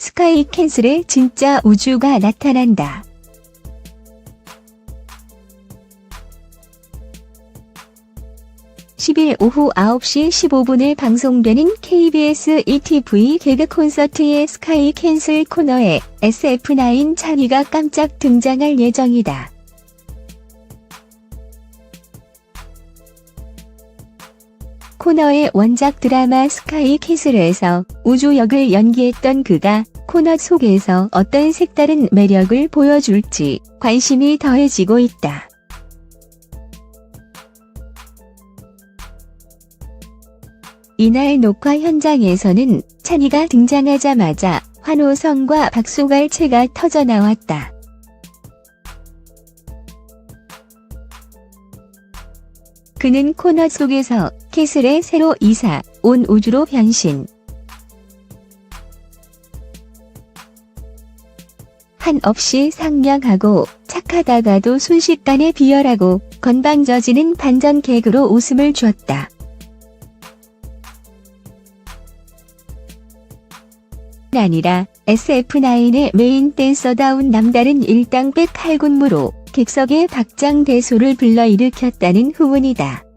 스카이 캔슬의 진짜 우주가 나타난다. 10일 오후 9시 15분에 방송되는 KBS ETV 개그 콘서트의 스카이 캔슬 코너에 SF9 찬이가 깜짝 등장할 예정이다. 코너의 원작 드라마 스카이 캔슬에서 우주 역을 연기했던 그가 코너 속에서 어떤 색다른 매력을 보여줄지 관심이 더해지고 있다. 이날 녹화 현장에서는 찬이가 등장하자마자 환호성과 박수갈채가 터져나왔다. 그는 코너 속에서 캐슬의 새로 이사 온 우주로 변신. 한없이 상냥하고 착하다가도 순식간에 비열하고 건방져지는 반전 개그로 웃음을 줬다. 아니라 SF9의 메인 댄서다운 남다른 일당백 칼군무로 객석의 박장대소를 불러일으켰다는 후문이다.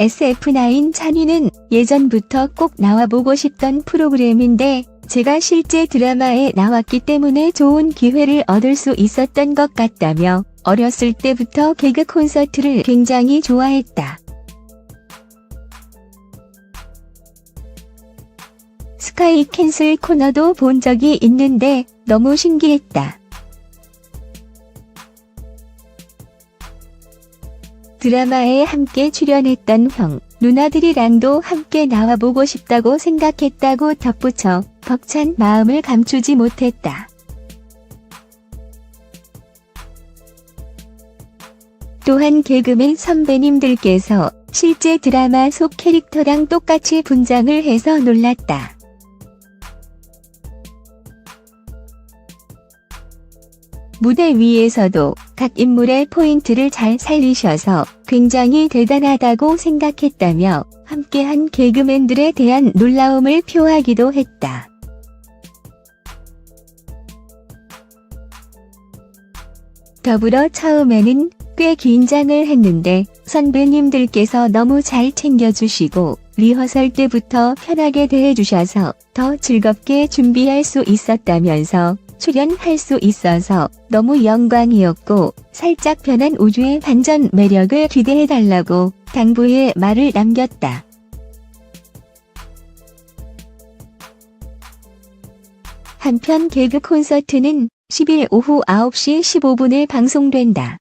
SF9 찬이는 예전부터 꼭 나와보고 싶던 프로그램인데 제가 실제 드라마에 나왔기 때문에 좋은 기회를 얻을 수 있었던 것 같다며 어렸을 때부터 개그 콘서트를 굉장히 좋아했다. 스카이 캔슬 코너도 본 적이 있는데 너무 신기했다. 드라마에 함께 출연했던 형, 누나들이랑도 함께 나와보고 싶다고 생각했다고 덧붙여 벅찬 마음을 감추지 못했다. 또한 개그맨 선배님들께서 실제 드라마 속 캐릭터랑 똑같이 분장을 해서 놀랐다. 무대 위에서도 각 인물의 포인트를 잘 살리셔서 굉장히 대단하다고 생각했다며 함께한 개그맨들에 대한 놀라움을 표하기도 했다. 더불어 처음에는 꽤 긴장을 했는데 선배님들께서 너무 잘 챙겨주시고 리허설 때부터 편하게 대해주셔서 더 즐겁게 준비할 수 있었다면서 출연할 수 있어서 너무 영광이었고 살짝 변한 우주의 반전 매력을 기대해달라고 당부의 말을 남겼다. 한편 개그 콘서트는 10일 오후 9시 15분에 방송된다.